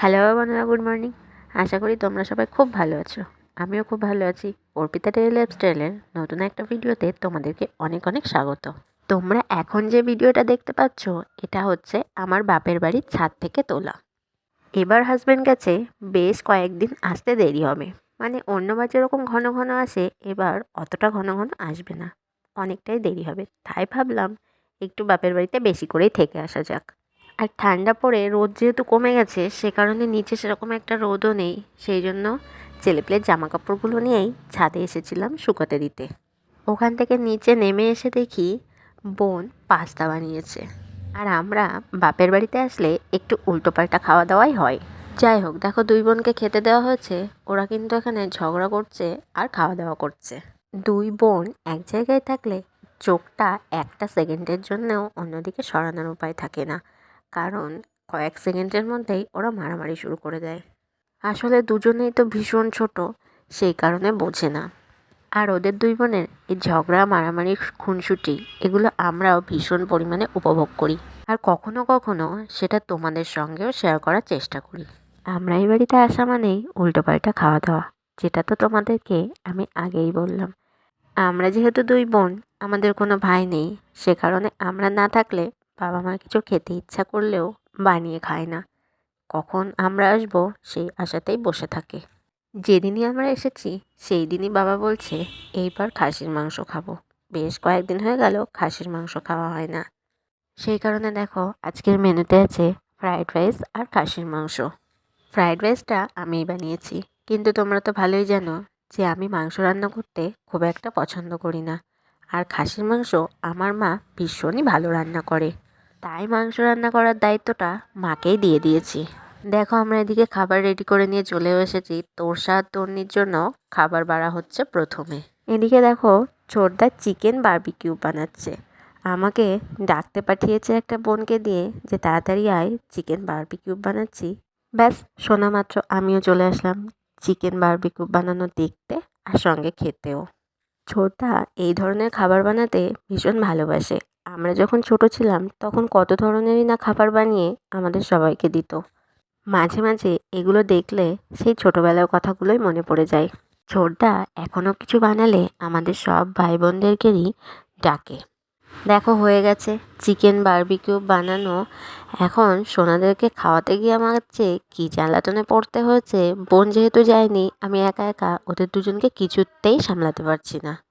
Hello বন্ধুরা good morning আশা করি তোমরা সবাই খুব ভালো আছো। আমিও খুব ভালো আছি। অর্পিতা ডেলি লাইফস্টাইলের নতুন একটা ভিডিওতে তোমাদেরকে অনেক অনেক স্বাগত। তোমরা এখন যে ভিডিওটা দেখতে পাচ্ছ, এটা হচ্ছে আমার বাপের বাড়ির ছাদ থেকে তোলা। এবার হাজব্যান্ড গেছে, বেশ কয়েকদিন আসতে দেরি হবে। মানে অন্যবার যেরকম ঘন ঘন আসে, এবার অতটা ঘন ঘন আসবে না। অনেকটাই দেরি হবে। তাই ভাবলাম, একটু বাপের বাড়িতে বেশি করেই থেকে আসা যাক। আর ঠান্ডা পড়ে রোদ যেহেতু কমে গেছে, সে কারণে নিচে সেরকম একটা রোদও নেই। সেই জন্য ছেলেপেলের জামা কাপড়গুলো নিয়েই ছাদে এসেছিলাম শুকাতে দিতে। ওখান থেকে নিচে নেমে এসে দেখি বোন পাস্তা বানিয়েছে। আর আমরা বাপের বাড়িতে আসলে একটু উল্টোপাল্টা খাওয়া দাওয়াই হয়। যাই হোক, দেখো দুই বোনকে খেতে দেওয়া হয়েছে, ওরা কিন্তু এখানে ঝগড়া করছে আর খাওয়া দাওয়া করছে। দুই বোন এক জায়গায় থাকলে চোখটা একটা সেকেন্ডের জন্যও অন্যদিকে সরানোর উপায় থাকে না। কারণ কয়েক সেকেন্ডের মধ্যেই ওরা মারামারি শুরু করে দেয়। আসলে দুজনেই তো ভীষণ ছোট, সেই কারণে বোঝে না। আর ওদের দুই বোনের এই ঝগড়া মারামারি খুনসুটি, এগুলো আমরাও ভীষণ পরিমাণে উপভোগ করি। আর কখনো কখনো সেটা তোমাদের সঙ্গেও শেয়ার করার চেষ্টা করি। আমরা এই বাড়িতে আসা মানেই উল্টোপাল্টা খাওয়া দাওয়া যেটা তো তোমাদেরকে আমি আগেই বললাম। আমরা যেহেতু দুই বোন, আমাদের কোনো ভাই নেই, সে কারণে আমরা না থাকলে বাবা মা কিছু খেতে ইচ্ছা করলেও বানিয়ে খায় না। কখন আমরা আসব সেই আশাতেই বসে থাকে। যেদিনই আমরা এসেছি সেই দিনই বাবা বলছে, এইবার খাসির মাংস খাব। বেশ কয়েকদিন হয়ে গেল খাসির মাংস খাওয়া হয় না। সেই কারণে দেখো, আজকের মেনুতে আছে ফ্রায়েড রাইস আর খাসির মাংস। ফ্রায়েড রাইসটা আমিই বানিয়েছি। কিন্তু তোমরা তো ভালোই জানো যে আমি মাংস রান্না করতে খুব একটা পছন্দ করি না। আর খাসির মাংস আমার মা ভীষণই ভালো রান্না করে। তাই মাংস রান্না করার দায়িত্বটা মাকেই দিয়ে দিয়েছি। দেখো, আমরা এদিকে খাবার রেডি করে নিয়ে চলেও এসেছি। তোরসা তন্নির জন্য খাবার বাড়া হচ্ছে প্রথমে। এদিকে দেখো ছোটদা চিকেন বারবিকিউ বানাচ্ছে। আমাকে ডাকতে পাঠিয়েছে একটা বোনকে দিয়ে যে তাড়াতাড়ি আয় চিকেন বারবিকিউ বানাচ্ছি। ব্যাস, শোনা মাত্র আমিও চলে আসলাম চিকেন বারবিকিউ বানানো দেখতে আর সঙ্গে খেতেও। ছোটদা এই ধরনের খাবার বানাতে ভীষণ ভালোবাসে। আমরা যখন ছোট ছিলাম, তখন কত ধরনেরই না খাবার বানিয়ে আমাদের সবাইকে দিত। মাঝে মাঝে এগুলো দেখলে সেই ছোটোবেলার কথাগুলোই মনে পড়ে যায়। ছোটদা এখনও কিছু বানালে আমাদের সব ভাই বোনদেরকেই ডাকে। দেখো, হয়ে গেছে। চিকেন বারবিকিউ বানানো। এখন সোনাদেরকে খাওয়াতে গিয়ে আমার যে কী জ্বালাতনে পড়তে হয়েছে? বোন যেহেতু যায়নি, আমি একা একা ওদের দুজনকে কিছুতেই সামলাতে পারছি না।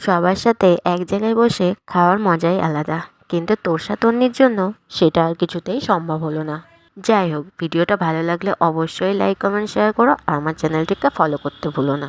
সবার সাথে এক জায়গায় বসে খাওয়ার মজাই আলাদা। কিন্তু তোরসা তন্নির জন্য সেটা আর কিছুতেই সম্ভব হলো না। যাই হোক, ভিডিওটা ভালো লাগলে অবশ্যই লাইক কমেন্ট শেয়ার করো আর আমার চ্যানেলটিকে ফলো করতে ভুলো না।